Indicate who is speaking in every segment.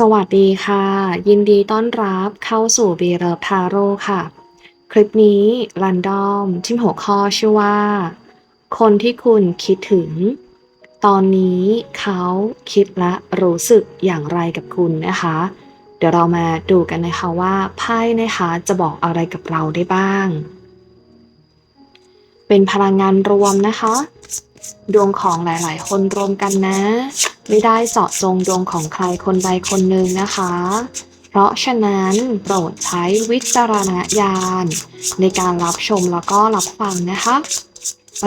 Speaker 1: สวัสดีค่ะ ยินดีต้อนรับเข้าสู่ b ีเลิฟทาโรค่ะ คลิปนี้รันดอมที่หัวข้อชื่อว่า คนที่คุณคิดถึง ตอนนี้เขาคิดและรู้สึกอย่างไรกับคุณนะคะ เดี๋ยวเรามาดูกันนะคะว่าไพ่นะคะจะบอกอะไรกับเราได้บ้าง เป็นพลังงานรวมนะคะ ดวงของหลายๆ คนรวมกันนะ ไม่ได้เจาะจงดวงของใครคนใดคนหนึ่งนะคะ เพราะฉะนั้นโปรดใช้วิจารณญาณในการรับชมแล้วก็รับฟังนะคะ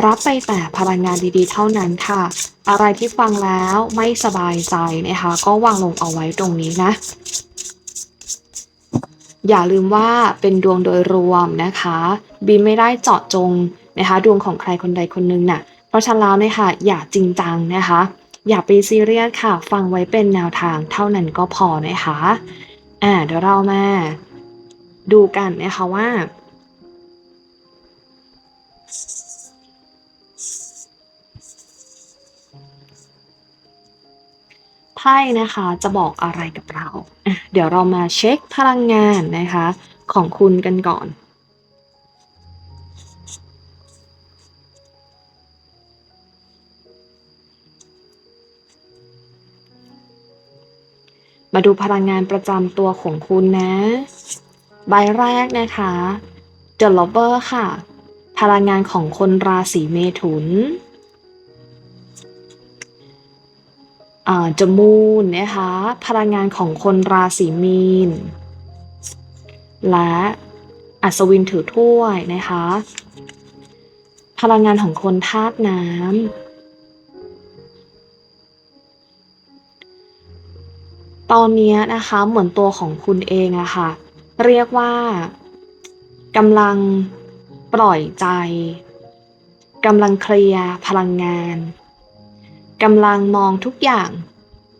Speaker 1: รับไปแต่พลังงานดีๆ เท่านั้นค่ะ อะไรที่ฟังแล้วไม่สบายใจนะคะ ก็วางลงเอาไว้ตรงนี้นะอย่าลืมว่าเป็นดวงโดยรวมนะคะ บีไม่ได้เจาะจงนะคะ ดวงของใครคนใดคนหนึ่งน่ะ ราะฉะนั้นแล้วเนี่ยค่ะอย่าจริงจังนะคะ อย่าไปซีเรียสค่ะ ฟังไว้เป็นแนวทางเท่านั้นก็พอนะคะอ่าเดี๋ยวเรามาดูกันนะคะว่า ไพ่นะคะจะบอกอะไรกับเรา เดี๋ยวเรามาเช็คพลังงานนะคะ ของคุณกันก่อน ดูพลังงานประจำตัวของคุณนะ ใบแรกนะคะ The Lover ค่ะ พลังงานของคนราศีเมถุนอ่า The Moon นะคะ พลังงานของคนราศีมีน และอัศวินถือถ้วยนะคะ พลังงานของคนธาตุน้ำ ตอนนี้นะคะเหมือนตัวของคุณเองอะค่ะ เรียกว่ากำลังปล่อยใจกำลังเคลียร์พลังงานกำลังมองทุกอย่าง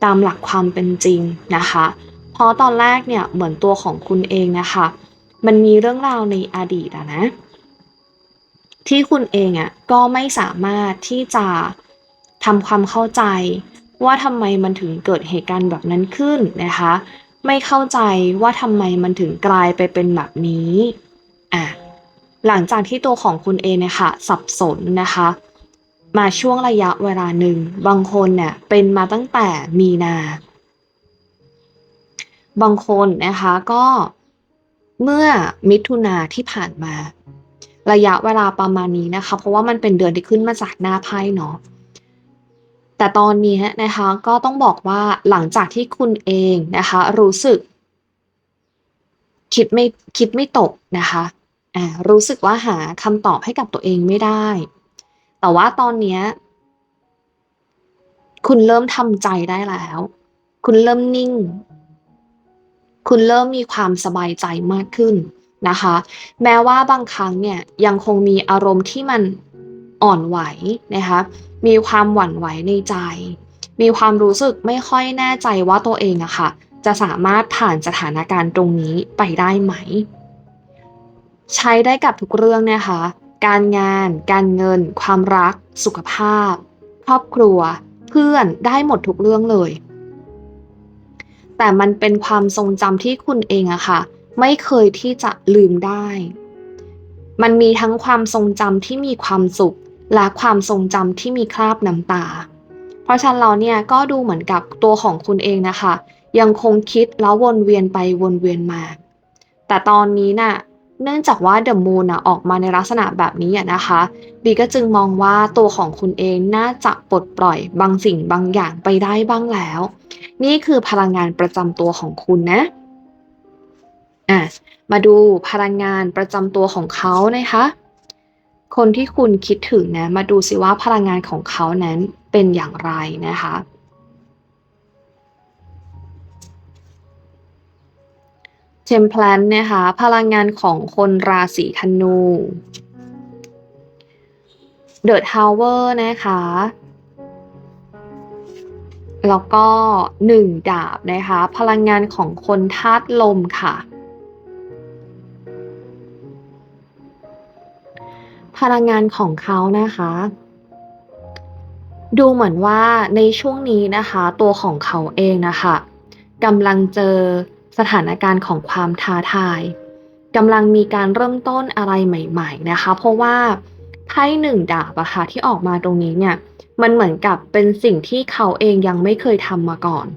Speaker 1: ตามหลักความเป็นจริงนะคะ เพราะตอนแรกเนี่ยเหมือนตัวของคุณเองนะคะ มันมีเรื่องราวในอดีตอะนะ ที่คุณเองอะก็ไม่สามารถที่จะทำความเข้าใจ ว่าทำไมมันถึงเกิดเหตุการณ์แบบนั้นขึ้นนะคะ ไม่เข้าใจว่าทำไมมันถึงกลายไปเป็นแบบนี้อะหลังจากที่ตัวของคุณเองเนี่ยค่ะสับสนนะคะ มาช่วงระยะเวลาหนึ่ง บางคนเนี่ยเป็นมาตั้งแต่มีนา บางคนนะคะก็เมื่อมิถุนาที่ผ่านมา ระยะเวลาประมาณนี้นะคะ เพราะว่ามันเป็นเดือนที่ขึ้นมาจากหน้าไพ่เนาะ แต่ตอนนี้นะคะก็ต้องบอกว่าหลังจากที่คุณเองนะคะรู้สึก คิดไม่คิดไม่ตกนะคะอ่ารู้สึกว่าหาคำตอบให้กับตัวเองไม่ได้ แต่ว่าตอนนี้คุณเริ่มทำใจได้แล้ว คุณเริ่มนิ่ง คุณเริ่มมีความสบายใจมากขึ้นนะคะ แม้ว่าบางครั้งเนี่ยยังคงมีอารมณ์ที่มัน อ่อนไหวนะคะมีความหวั่นไหวในใจ มีความรู้สึกไม่ค่อยแน่ใจว่าตัวเองอะค่ะ จะสามารถผ่านสถานการณ์ตรงนี้ไปได้ไหม ใช้ได้กับทุกเรื่องนะคะ การงาน การเงิน ความรัก สุขภาพ ครอบครัว เพื่อนได้หมดทุกเรื่องเลย แต่มันเป็นความทรงจำที่คุณเองอะค่ะ ไม่เคยที่จะลืมได้ มันมีทั้งความทรงจำที่มีความสุข และความทรงจำที่มีคราบน้ำตา เพราะฉะนั้นเราเนี่ยก็ดูเหมือนกับตัวของคุณเองนะคะ ยังคงคิดแล้ววนเวียนไปวนเวียนมา แต่ตอนนี้น่ะเนื่องจากว่าเดอะมูนอะออกมาในลักษณะแบบนี้อะนะคะบีก็จึงมองว่าตัวของคุณเองน่าจะปลดปล่อยบางสิ่งบางอย่างไปได้บ้างแล้ว นี่คือพลังงานประจำตัวของคุณนะอะมาดูพลังงานประจำตัวของเขานะคะ คนที่คุณคิดถึงนะ มาดูสิว่าพลังงานของเขานั้นเป็นอย่างไรนะคะ เทมเพลนนะคะ พลังงานของคนราศีธนูเดอะทาวเวอร์นะคะ แล้วก็หนึ่งดาบนะคะ พลังงานของคนธาตุลมค่ะ พลังงานของเขานะคะ ดูเหมือนว่าในช่วงนี้นะคะ ตัวของเขาเองนะคะกำลังเจอสถานการณ์ของความท้าทายกำลังมีการเริ่มต้นอะไรใหม่ ๆ นะคะ เพราะว่าไพ่หนึ่งดาบอะค่ะที่ออกมาตรงนี้เนี่ย มันเหมือนกับเป็นสิ่งที่เขาเองยังไม่เคยทำมาก่อน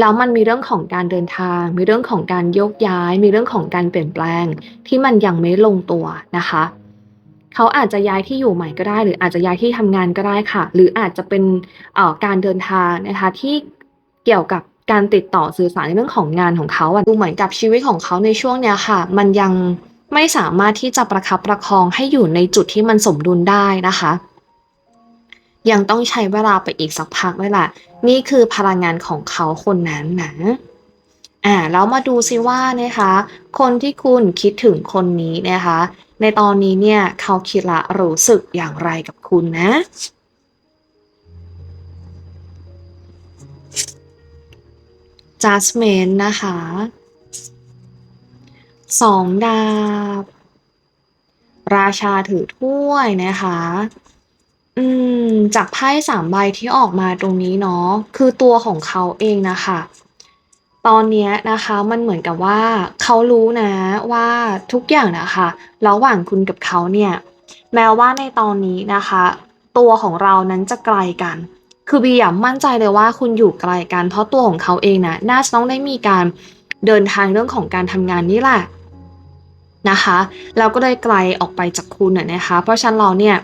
Speaker 1: แล้วมันมีเรื่องของการเดินทาง มีเรื่องของการโยกย้าย มีเรื่องของการเปลี่ยนแปลง ที่มันยังไม่ลงตัวนะคะ เขาอาจจะย้ายที่อยู่ใหม่ก็ได้ หรืออาจจะย้ายที่ทำงานก็ได้ค่ะ หรืออาจจะเป็นการเดินทางนะคะที่เกี่ยวกับการติดต่อสื่อสารในเรื่องของงานของเขาอะดูเหมือนกับชีวิตของเขาในช่วงเนี้ยค่ะ มันยังไม่สามารถที่จะประคับประคองให้อยู่ในจุดที่มันสมดุลได้นะคะ ยังต้องใช้เวลาไปอีกสักพักเลยล่ะ นี่คือพลังงานของเขาคนนั้นนะอ่าแล้วมาดูซิว่านะคะ คนที่คุณคิดถึงคนนี้นะคะ ในตอนนี้เนี่ยเขาคิดละรู้สึกอย่างไรกับคุณนะ Judgment นะคะสองดาบ ราชาถือถ้วยนะคะ อืม จากไพ่สามใบที่ออกมาตรงนี้เนาะ คือตัวของเขาเองนะคะ ตอนเนี้ยนะคะมันเหมือนกับว่าเขารู้นะว่าทุกอย่างนะคะระหว่างคุณกับเขาเนี่ย แม้ว่าในตอนนี้นะคะ ตัวของเรานั้นจะไกลกัน คือบีอะมั่นใจเลยว่าคุณอยู่ไกลกัน เพราะตัวของเขาเองนะน่าจะต้องได้มีการเดินทางเรื่องของการทำงานนี่แหละนะคะ แล้วก็ได้ไกลออกไปจากคุณน่ะนะคะ เพราะฉะนั้นเราเนี่ย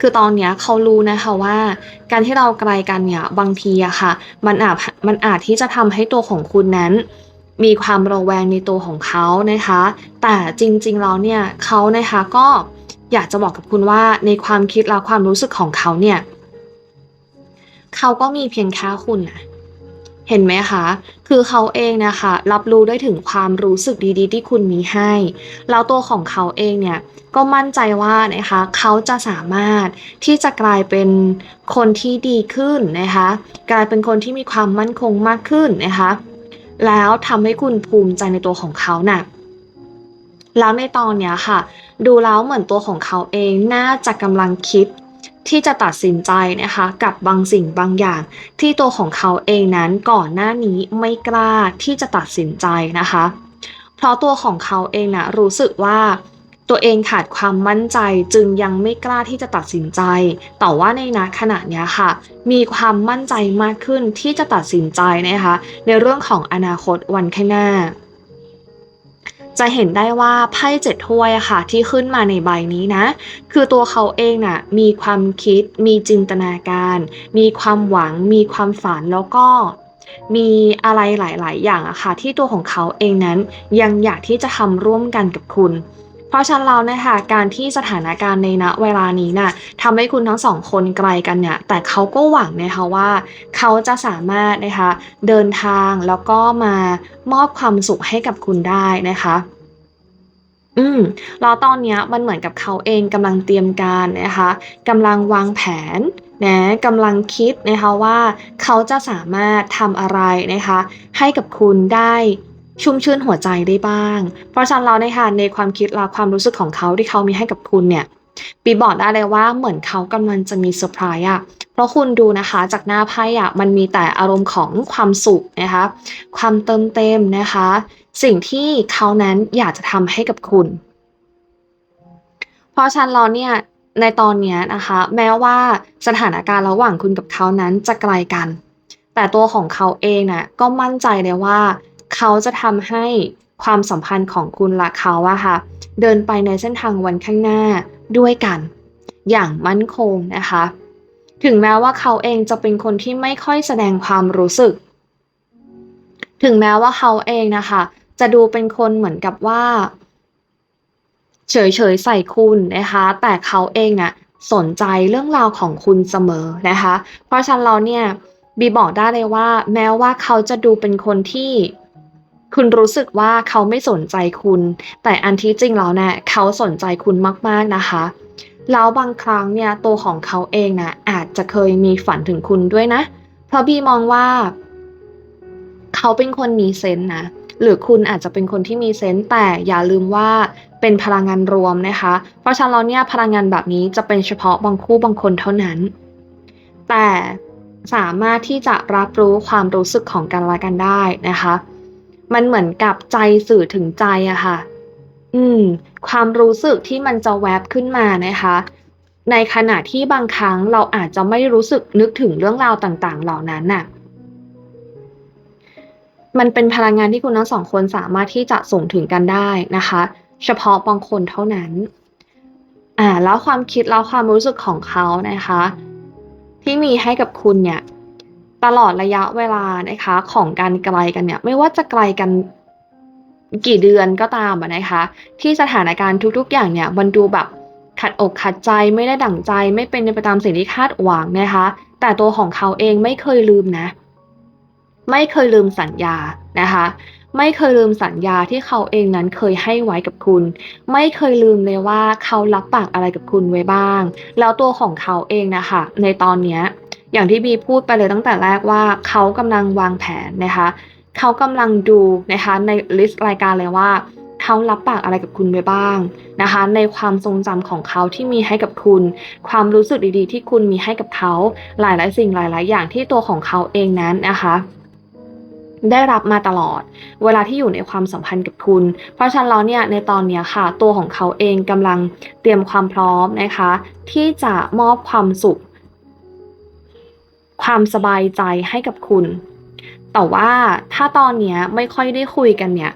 Speaker 1: คือตอนเนี้ยเขารู้นะคะว่า การที่เราไกลกันเนี่ยบางทีอะค่ะ มันอาจมันอาจที่จะทำให้ตัวของคุณนั้น มีความระแวงในตัวของเขานะคะ แต่จริงๆแล้วเนี่ยเขานะคะก็อยากจะบอกกับคุณว่าในความคิดและความรู้สึกของเขาเนี่ยเขาก็มีเพียงแค่คุณนะ เห็นไหมคะ คือเขาเองนะคะ รับรู้ได้ถึงความรู้สึกดีๆ ที่คุณมีให้ แล้วตัวของเขาเองเนี่ย ก็มั่นใจว่านะคะ เขาจะสามารถที่จะกลายเป็นคนที่ดีขึ้นนะคะ กลายเป็นคนที่มีความมั่นคงมากขึ้นนะคะ แล้วทำให้คุณภูมิใจในตัวของเขาน่ะแล้วในตอนเนี้ยค่ะ ดูแล้วเหมือนตัวของเขาเองน่าจะกำลังคิด ที่จะตัดสินใจนะคะกับบางสิ่งบางอย่าง ที่ตัวของเขาเองนั้นก่อนหน้านี้ไม่กล้าที่จะตัดสินใจนะคะ เพราะตัวของเขาเองนะรู้สึกว่าตัวเองขาดความมั่นใจจึงยังไม่กล้าที่จะตัดสินใจ แต่ว่าในณขณะนี้ค่ะ มีความมั่นใจมากขึ้นที่จะตัดสินใจนะคะ ในเรื่องของอนาคตวันข้างหน้า จะเห็นได้ว่าไพ่เจ็ดถ้วยค่ะที่ขึ้นมาในใบนี้นะ คือตัวเขาเองน่ะมีความคิด มีจินตนาการ มีความหวัง มีความฝันแล้วก็มีอะไรหลาย ๆ อย่างอะค่ะที่ตัวของเขาเองนั้นยังอยากที่จะทำร่วมกันกับคุณ เพราะฉะนั้นเรานะคะการที่สถานการณ์ในณเวลานี้น่ะทำให้คุณทั้งสองคนไกลกันเนี่ยแต่เขาก็หวังนะคะว่าเขาจะสามารถนะคะเดินทางแล้วก็มามอบความสุขให้กับคุณได้นะคะอืมแล้วตอนนี้มันเหมือนกับเขาเองกำลังเตรียมการนะคะกำลังวางแผนนะกำลังคิดนะคะว่าเขาจะสามารถทำอะไรนะคะ ให้กับคุณได้ ชุ่มชื่นหัวใจได้บ้าง เพราะฉะนั้นเราในะคะในความคิดและความรู้สึกของเขาที่เขามีให้กับคุณเนี่ยปีบอกได้เลยว่าเหมือนเขากำลังจะมีเซอร์ไพรส์อะเพราะคุณดูนะคะ จากหน้าไพ่อะมันมีแต่อารมณ์ของความสุขนะคะ ความเติมเต็มนะคะ สิ่งที่เขานั้นอยากจะทำให้กับคุณ เพราะฉะนั้นแล้วเนี่ยในตอนนี้นะคะ แม้ว่าสถานการณ์ระหว่างคุณกับเขานั้นจะไกลกัน แต่ตัวของเขาเองน่ะก็มั่นใจเลยว่า เขาจะทำให้ความสัมพันธ์ของคุณและเขาอะค่ะ เดินไปในเส้นทางวันข้างหน้าด้วยกัน อย่างมั่นคงนะคะ ถึงแม้ว่าเขาเองจะเป็นคนที่ไม่ค่อยแสดงความรู้สึก ถึงแม้ว่าเขาเองนะคะ จะดูเป็นคนเหมือนกับว่า เฉยๆใส่คุณนะคะ แต่เขาเองน่ะสนใจเรื่องราวของคุณเสมอนะคะ เพราะฉะนั้นเราเนี่ยบีบอกได้เลยว่า แม้ว่าเขาจะดูเป็นคนที่ คุณรู้สึกว่าเขาไม่สนใจคุณ แต่อันที่จริงแล้วเนี่ยเขาสนใจคุณมากๆนะคะแล้วบางครั้งเนี่ยตัวของเขาเองนะอาจจะเคยมีฝันถึงคุณด้วยนะ เพราะบีมองว่า เขาเป็นคนมีเซนส์นะหรือคุณอาจจะเป็นคนที่มีเซนส์แต่อย่าลืมว่าเป็นพลังงานรวมนะคะ เพราะฉะนั้นเนี่ยพลังงานแบบนี้จะเป็นเฉพาะบางคู่บางคนเท่านั้น แต่สามารถที่จะรับรู้ความรู้สึกของกันและกันได้นะคะ มันเหมือนกับใจสื่อถึงใจอะค่ะ อืม ความรู้สึกที่มันจะแวบขึ้นมานะคะ ในขณะที่บางครั้งเราอาจจะไม่รู้สึกนึกถึงเรื่องราวต่างๆ เหล่านั้นน่ะ มันเป็นพลังงานที่คุณทั้งสองคนสามารถที่จะส่งถึงกันได้นะคะ เฉพาะบางคนเท่านั้น อ่า แล้วความคิดแล้วความรู้สึกของเขานะคะ ที่มีให้กับคุณเนี่ย ตลอดระยะเวลานะคะ ของการไกลกันเนี่ย ไม่ว่าจะไกลกันกี่เดือนก็ตามนะคะ ที่สถานการณ์ทุกๆ อย่างเนี่ยมันดูแบบขัดอกขัดใจไม่ได้ดั่งใจ ไม่เป็นไปตามสิ่งที่คาดหวังนะคะ แต่ตัวของเขาเองไม่เคยลืมนะ ไม่เคยลืมสัญญานะคะ ไม่เคยลืมสัญญาที่เขาเองนั้นเคยให้ไว้กับคุณ ไม่เคยลืมเลยว่าเขารับปากอะไรกับคุณไว้บ้าง แล้วตัวของเขาเองนะคะในตอนเนี้ย อย่างที่บีพูดไปเลยตั้งแต่แรกว่าเขากำลังวางแผนนะคะเขากำลังดูนะคะในลิสต์รายการเลยว่าเขารับปากอะไรกับคุณไว้บ้างนะคะ ในความทรงจำของเขาที่มีให้กับคุณ ความรู้สึกดีๆ ที่คุณมีให้กับเขาหลายๆ สิ่งหลาย ๆ อย่างที่ตัวของเขาเองนั้นนะคะได้รับมาตลอด เวลาที่อยู่ในความสัมพันธ์กับคุณ เพราะฉะนั้นแล้วเนี่ยในตอนนี้ค่ะ ตัวของเขาเองกำลังเตรียมความพร้อมนะคะ ที่จะมอบความสุข ความสบายใจให้กับคุณ แต่ว่าถ้าตอนนี้ไม่ค่อยได้คุยกันเนี่ย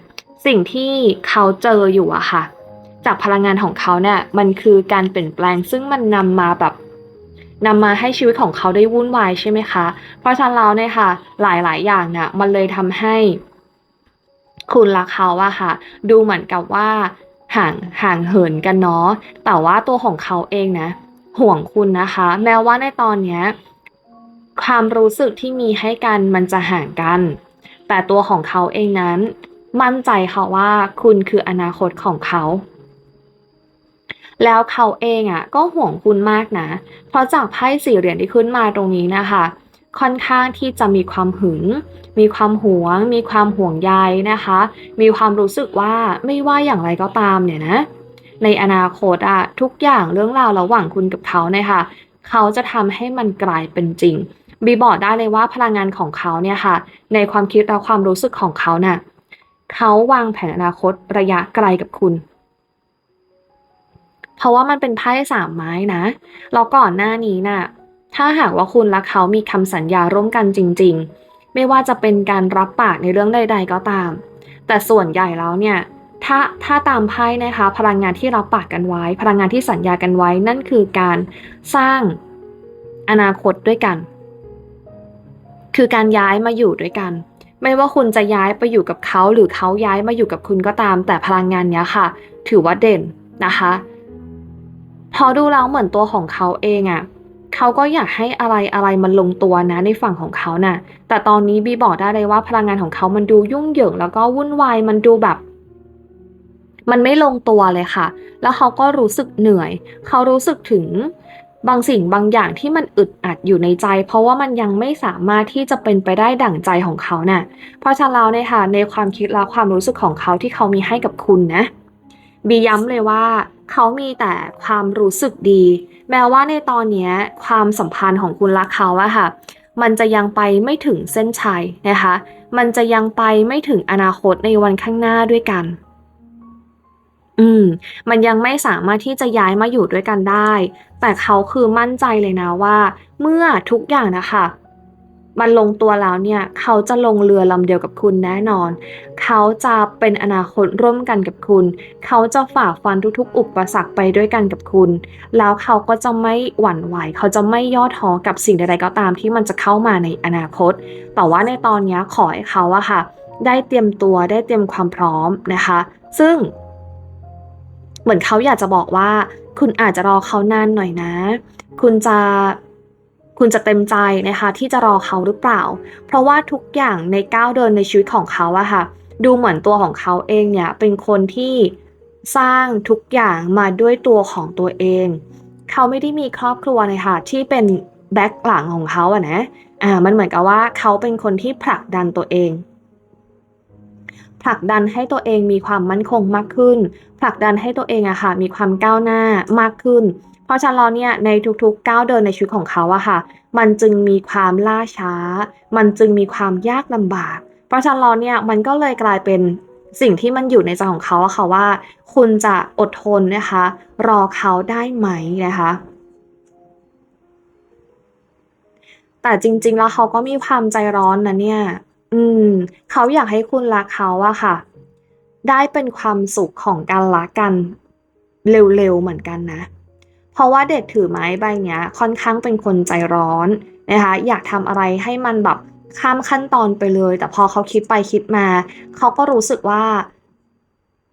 Speaker 1: สิ่งที่เขาเจออยู่อะค่ะ จากพลังงานของเขาเนี่ยมันคือการเปลี่ยนแปลง ซึ่งมันนำมาแบบนำมาให้ชีวิตของเขาได้วุ่นวายใช่ไหมคะ เพราะฉะนั้นแล้วเนี่ยค่ะ หลายๆ อย่างเนี่ยมันเลยทำให้คุณรักเขาอะค่ะ ดูเหมือนกับว่าห่างห่างเหินกันเนาะแต่ว่าตัวของเขาเองนะ ห่วงคุณนะคะ แม้ว่าในตอนเนี้ย ความรู้สึกที่มีให้กันมันจะห่างกัน แต่ตัวของเขาเองนั้น มั่นใจค่ะว่าคุณคืออนาคตของเขา แล้วเขาเองอะก็ห่วงคุณมากนะ เพราะจากไพ่สี่เหรียญที่ขึ้นมาตรงนี้นะคะค่อนข้างที่จะมีความหึง มีความหวง มีความห่วงใยนะคะ มีความรู้สึกว่าไม่ว่าอย่างไรก็ตามเนี่ยนะ ในอนาคตอะทุกอย่างเรื่องราวระหว่างคุณกับเขาเนี่ยค่ะ เขาจะทำให้มันกลายเป็นจริง บีบอกได้เลยว่าพลังงานของเขาเนี่ยค่ะ ในความคิดและความรู้สึกของเขาน่ะเขาวางแผนอนาคตระยะไกลกับคุณ เพราะว่ามันเป็นไพ่สามไม้นะแล้วก่อนหน้านี้น่ะถ้าหากว่าคุณและเขามีคำสัญญาร่วมกันจริง ๆ ไม่ว่าจะเป็นการรับปากในเรื่องใด ๆ ก็ตาม แต่ส่วนใหญ่แล้วเนี่ยถ้าถ้าตามไพ่นะคะ พลังงานที่รับปากกันไว้ พลังงานที่สัญญากันไว้นั่นคือการสร้างอนาคตด้วยกัน คือการย้ายมาอยู่ด้วยกัน ไม่ว่าคุณจะย้ายไปอยู่กับเขาหรือเขาย้ายมาอยู่กับคุณก็ตาม แต่พลังงานเนี้ยค่ะ ถือว่าเด่นนะคะพอดูแล้วเหมือนตัวของเขาเองอะ่ะเขาก็อยากให้อะไรอะไรมันลงตัวนะในฝั่งของเขาน่ะ แต่ตอนนี้บีบอกได้เลยว่าพลังงานของเขามันดูยุ่งเหยิง แล้วก็วุ่นวายมันดูแบบ มันไม่ลงตัวเลยค่ะ แล้วเขาก็รู้สึกเหนื่อย เขารู้สึกถึง บางสิ่งบางอย่างที่มันอึดอัดอยู่ในใจ เพราะว่ามันยังไม่สามารถที่จะเป็นไปได้ดั่งใจของเขาน่ะ เพราะฉะนั้นแล้วเนี่ยค่ะในความคิดและความรู้สึกของเขาที่เขามีให้กับคุณนะบีย้ำเลยว่าเขามีแต่ความรู้สึกดี แม้ว่าในตอนนี้ความสัมพันธ์ของคุณและเขาอะค่ะ มันจะยังไปไม่ถึงเส้นชัยนะคะ มันจะยังไปไม่ถึงอนาคตในวันข้างหน้าด้วยกัน อืม มันยังไม่สามารถที่จะย้ายมาอยู่ด้วยกันได้ แต่เขาคือมั่นใจเลยนะว่า เมื่อทุกอย่างนะคะมันลงตัวแล้วเนี่ยเขาจะลงเรือลำเดียวกับคุณแน่นอน เขาจะเป็นอนาคตร่วมกันกับคุณ เขาจะฝ่าฟันทุกๆ อุปสรรคไปด้วยกันกับคุณ แล้วเขาก็จะไม่หวั่นไหว เขาจะไม่ย่อท้อกับสิ่งใดๆก็ตามที่มันจะเข้ามาในอนาคต แต่ว่าในตอนนี้ขอให้เขาอะค่ะ ได้เตรียมตัวได้เตรียมความพร้อมนะคะ ซึ่ง เหมือนเขาอยากจะบอกว่า คุณอาจจะรอเขานานหน่อยนะ คุณจะคุณจะเต็มใจนะคะ ที่จะรอเขาหรือเปล่า เพราะว่าทุกอย่างในก้าวเดินในชีวิตของเขาอะค่ะ ดูเหมือนตัวของเขาเองเนี่ยเป็นคนที่สร้างทุกอย่างมาด้วยตัวของตัวเอง เขาไม่ได้มีครอบครัวเลยค่ะที่เป็นแบ็คหลังของเขาอะนะอ่ามันเหมือนกับว่าเขาเป็นคนที่ผลักดันตัวเอง ผลักดันให้ตัวเองมีความมั่นคงมากขึ้น ผลักดันให้ตัวเองอะค่ะมีความก้าวหน้ามากขึ้น เพราะฉะนั้นเนี่ยในทุกๆก้าวเดินในชีวิตของเขาอะค่ะ มันจึงมีความล่าช้า มันจึงมีความยากลำบาก เพราะฉะนั้นเนี่ยมันก็เลยกลายเป็นสิ่งที่มันอยู่ในใจของเขาอะค่ะว่า คุณจะอดทนนะคะ รอเขาได้ไหมนะคะแต่จริงๆ แล้วเขาก็มีความใจร้อนนะเนี่ย อืม เขาอยากให้คุณรักเขาอะค่ะ ได้เป็นความสุขของการรักกันเร็วๆเหมือนกันนะ เพราะว่าเด็กถือไม้ใบเนี้ย ค่อนข้างเป็นคนใจร้อนนะคะ อยากทำอะไรให้มันแบบข้ามขั้นตอนไปเลย แต่พอเขาคิดไปคิดมา เขาก็รู้สึกว่า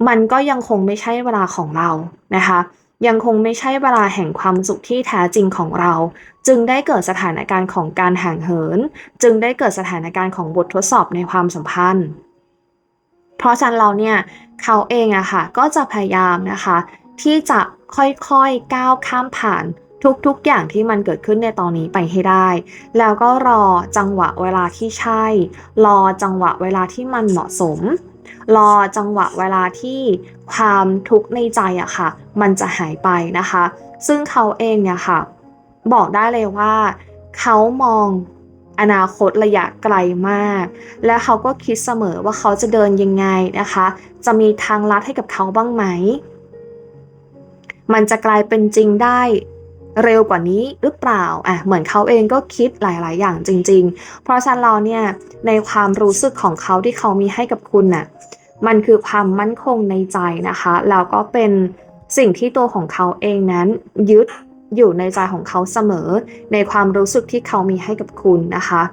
Speaker 1: มันก็ยังคงไม่ใช่เวลาของเรานะคะ ยังคงไม่ใช่เวลาแห่งความสุขที่แท้จริงของเรา จึงได้เกิดสถานการณ์ของการห่างเหิน จึงได้เกิดสถานการณ์ของบททดสอบในความสัมพันธ์ เพราะฉะนั้นเราเนี่ยเขาเองอะค่ะก็จะพยายามนะคะ ที่จะค่อยๆก้าวข้ามผ่านทุกๆ อย่างที่มันเกิดขึ้นในตอนนี้ไปให้ได้ แล้วก็รอจังหวะเวลาที่ใช่ รอจังหวะเวลาที่มันเหมาะสม รอจังหวะเวลาที่ความทุกข์ในใจอะค่ะ มันจะหายไปนะคะ ซึ่งเขาเองเนี่ยค่ะ บอกได้เลยว่า เขามองอนาคตระยะไกลมาก และเขาก็คิดเสมอว่าเขาจะเดินยังไงนะคะ จะมีทางลัดให้กับเขาบ้างไหม มันจะกลายเป็นจริงได้ เร็วกว่านี้หรือเปล่าอะเหมือนเขาเองก็คิดหลาย ๆ อย่างจริง ๆ เพราะฉะนั้นเราเนี่ยในความรู้สึกของเขาที่เขามีให้กับคุณน่ะมันคือความมั่นคงในใจนะคะแล้วก็เป็นสิ่งที่ตัวของเขาเองนั้นยึดอยู่ในใจของเขาเสมอ ในความรู้สึกที่เขามีให้กับคุณนะคะ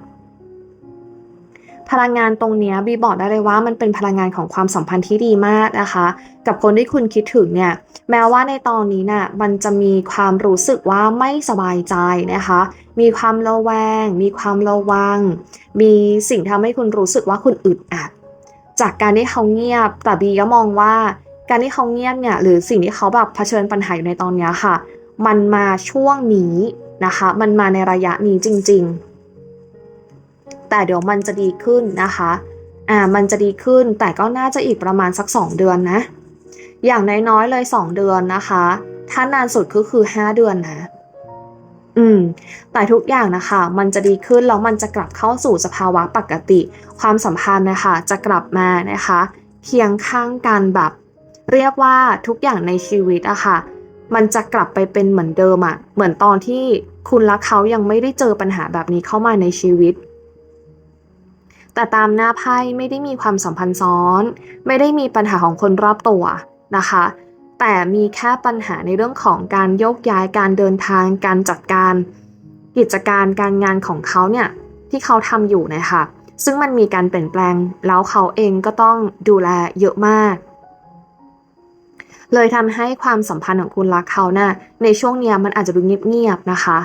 Speaker 1: พลังงานตรงนี้บีบอกได้เลยว่ามันเป็นพลังงานของความสัมพันธ์ที่ดีมากนะคะ กับคนที่คุณคิดถึงเนี่ยแม้ว่าในตอนนี้น่ะมันจะมีความรู้สึกว่าไม่สบายใจนะคะ มีความระแวง มีความระวัง มีสิ่งทำให้คุณรู้สึกว่าคุณอึดอัด จากการที่เขาเงียบ แต่บีก็มองว่า การที่เขาเงียบเนี่ยหรือสิ่งที่เขาแบบเผชิญปัญหาอยู่ในตอนนี้ค่ะ มันมาช่วงนี้นะคะ มันมาในระยะนี้จริง ๆ แต่เดี๋ยวมันจะดีขึ้นนะคะอ่ามันจะดีขึ้นแต่ก็น่าจะอีกประมาณสัก 2 เดือนนะ อย่างน้อยๆเลย 2 เดือนนะคะ ถ้านานสุดก็คือ 5 เดือนนะ อืม แต่ทุกอย่างนะคะ มันจะดีขึ้นแล้วมันจะกลับเข้าสู่สภาวะปกติ ความสัมพันธ์นะคะ จะกลับมานะคะ เคียงข้างกันแบบ เรียกว่าทุกอย่างในชีวิตอะค่ะ มันจะกลับไปเป็นเหมือนเดิมอะเหมือนตอนที่คุณและเขายังไม่ได้เจอปัญหาแบบนี้เข้ามาในชีวิตแต่ตามหน้าไพ่ไม่ได้มีความสัมพันธ์ซ้อน ไม่ได้มีปัญหาของคนรอบตัว นะคะ แต่มีแค่ปัญหาในเรื่องของการโยกย้ายการเดินทางการจัดการกิจการการงานของเขาเนี่ยที่เขาทำอยู่นะคะซึ่งมันมีการเปลี่ยนแปลงแล้วเขาเองก็ต้องดูแลเยอะมาก เลยทำให้ความสัมพันธ์ของคุณรักเขานะ่ะในช่วงเนี้ยมันอาจจะดูเงียบๆนะคะ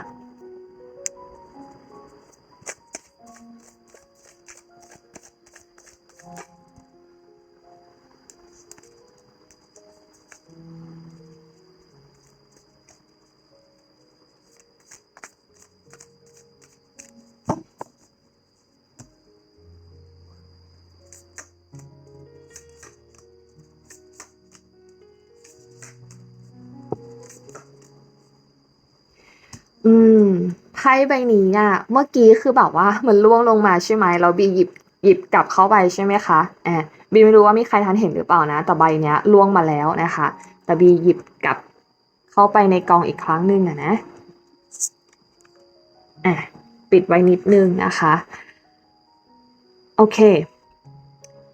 Speaker 1: อืม ไพ่ใบนี้อะเมื่อกี้คือแบบว่ามันร่วงลงมาใช่ไหมแล้วบีหยิบหยิบกลับเข้าไปใช่ไหมคะแอบบีไม่รู้ว่ามีใครทันเห็นหรือเปล่านะ แต่ใบเนี้ยร่วงมาแล้วนะคะ แต่บีหยิบกลับเข้าไปในกองอีกครั้งหนึ่งอะนะอะปิดไว้นิดนึงนะคะ โอเค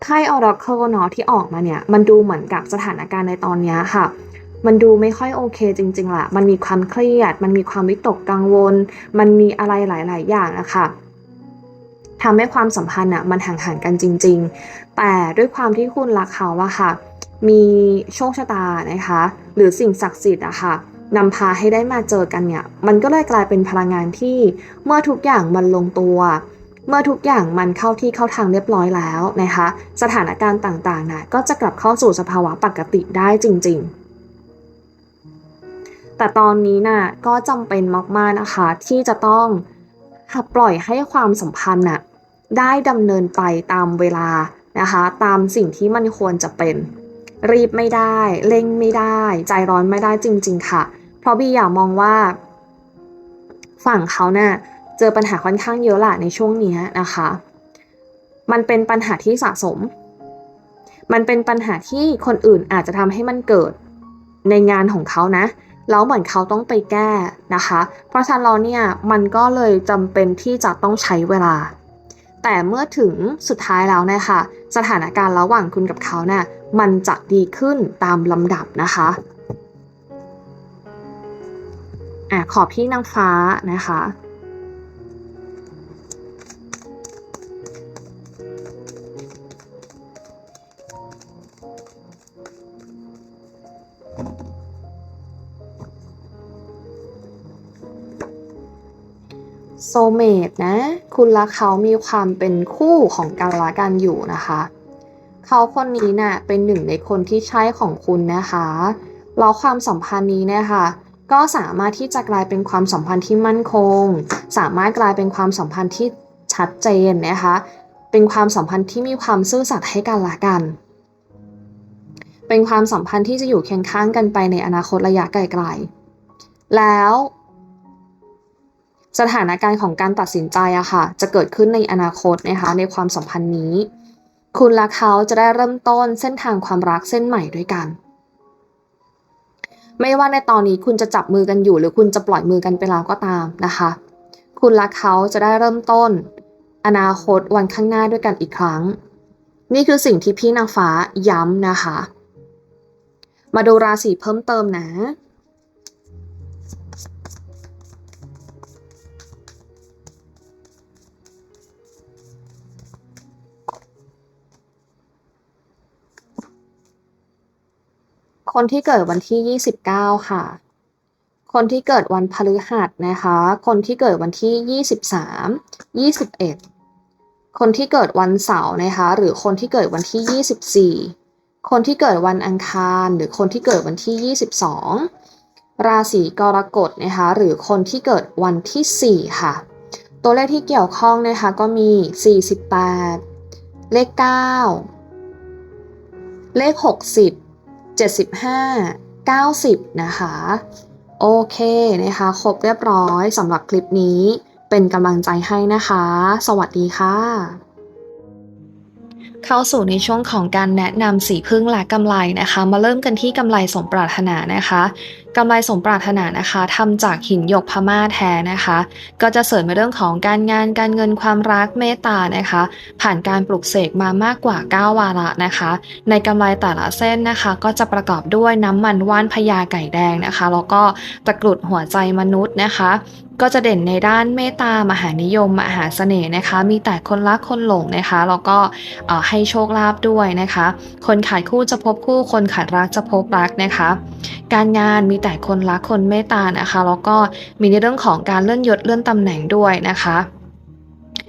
Speaker 1: ไพ่ออร์เคิลเนาะที่ออกมาเนี่ย มันดูเหมือนกับสถานการณ์ในตอนนี้ค่ะ มันดูไม่ค่อยโอเคจริงๆล่ะมันมีความเครียด มันมีความวิตกกังวล มันมีอะไรหลาย ๆ อย่างนะคะทำให้ความสัมพันธ์อะมันห่างๆกันจริง ๆ แต่ด้วยความที่คุณรักเขาอะค่ะ มีโชคชะตานะคะ หรือสิ่งศักดิ์สิทธิ์อะค่ะนำพาให้ได้มาเจอกันเนี่ย มันก็เลยกลายเป็นพลังงานที่เมื่อทุกอย่างมันลงตัว เมื่อทุกอย่างมันเข้าที่เข้าทางเรียบร้อยแล้วนะคะ สถานการณ์ต่างๆนะก็จะกลับเข้าสู่สภาวะปกติได้จริง ๆ แต่ตอนนี้น่ะก็จำเป็นมากๆนะคะ ที่จะต้องปล่อยให้ความสัมพันธ์น่ะได้ดำเนินไปตามเวลานะคะ ตามสิ่งที่มันควรจะเป็น รีบไม่ได้เร่งไม่ได้ ใจร้อนไม่ได้จริง ๆ ค่ะ เพราะบีอยากมองว่า ฝั่งเขาเนะ่ยเจอปัญหาค่อนข้างเยอะแหละในช่วงนี้นะคะ มันเป็นปัญหาที่สะสม มันเป็นปัญหาที่คนอื่นอาจจะทำให้มันเกิดในงานของเขานะ แล้วเหมือนเขาต้องไปแก้นะคะ เพราะฉะนั้นเนี่ยมันก็เลยจำเป็นที่จะต้องใช้เวลา แต่เมื่อถึงสุดท้ายแล้วนะคะสถานการณ์ระหว่างคุณกับเขาเนะี่ยมันจะดีขึ้นตามลำดับนะคะอะขอพี่นางฟ้านะคะ ซเมตนะ คุณและเขามีความเป็นคู่ของกันและกันอยู่นะคะ เขาคนนี้นะ่ะเป็นหนึ่งในคนที่ใช่ของคุณนะคะแล้วความสัมพันธ์นี้นะคะ ก็สามารถที่จะกลายเป็นความสัมพันธ์ที่มั่นคง สามารถกลายเป็นความสัมพันธ์ที่ชัดเจนนะคะ เป็นความสัมพันธ์ที่มีความซื่อสัตย์ให้กันและกัน เป็นความสัมพันธ์ที่จะอยู่เคียงข้างกันไปในอนาคตระยะไกลๆแล้ว สถานการณ์ของการตัดสินใจอะค่ะ จะเกิดขึ้นในอนาคตนะคะในความสัมพันธ์นี้ คุณและเขาจะได้เริ่มต้นเส้นทางความรักเส้นใหม่ด้วยกัน ไม่ว่าในตอนนี้คุณจะจับมือกันอยู่ หรือคุณจะปล่อยมือกันไปแล้วก็ตามนะคะ คุณและเขาจะได้เริ่มต้น อนาคตวันข้างหน้าด้วยกันอีกครั้ง นี่คือสิ่งที่พี่นางฟ้าย้ำนะคะ มาดูราศีเพิ่มเติมนะ คนที่เกิดวันที่ 29 ค่ะ คนที่เกิดวันพฤหัสนะคะ คนที่เกิดวันที่ 23 21 คนที่เกิดวันเสาร์นะคะ หรือคนที่เกิดวันที่ 24 คนที่เกิดวันอังคาร หรือคนที่เกิดวันที่ 22 ราศีกรกฎนะคะ หรือคนที่เกิดวันที่ 4 ค่ะ ตัวเลขที่เกี่ยวข้องนะคะก็มี 48 เลข 9 เลข 60 75 90 นะคะ โอเคนะคะ ครบเรียบร้อยสำหรับคลิปนี้ เป็นกำลังใจให้นะคะ สวัสดีค่ะ เข้าสู่ในช่วงของการแนะนำสีพึ่งและกำไรนะคะ มาเริ่มกันที่กำไรสมปรารถนานะคะ กำไรสมปรารถนานะคะทำจากหินหยกพม่าแท้นะคะ ก็จะเสริมในเรื่องของการงานการเงินความรักเมตตานะคะ ผ่านการปลุกเสกมามากกว่า 9 วาระนะคะ ในกำไรแต่ละเส้นนะคะ ก็จะประกอบด้วยน้ำมันว่านพญาไก่แดงนะคะ แล้วก็ตะกรุดหัวใจมนุษย์นะคะก็จะเด่นในด้านเมตตามหานิยม มหาเสน่ห์นะคะ มีแต่คนรักคนหลงนะคะแล้วก็ให้โชคลาภด้วยนะคะ คนขาดคู่จะพบคู่คนขาดรักจะพบรักนะคะ การงานมีแต่คนรักคนเมตตานะคะ แล้วก็มีในเรื่องของการเลื่อนยศเลื่อนตำแหน่งด้วยนะคะ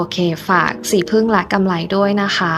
Speaker 1: โอเค ฝากสีพึ่งและกำไรด้วยนะคะ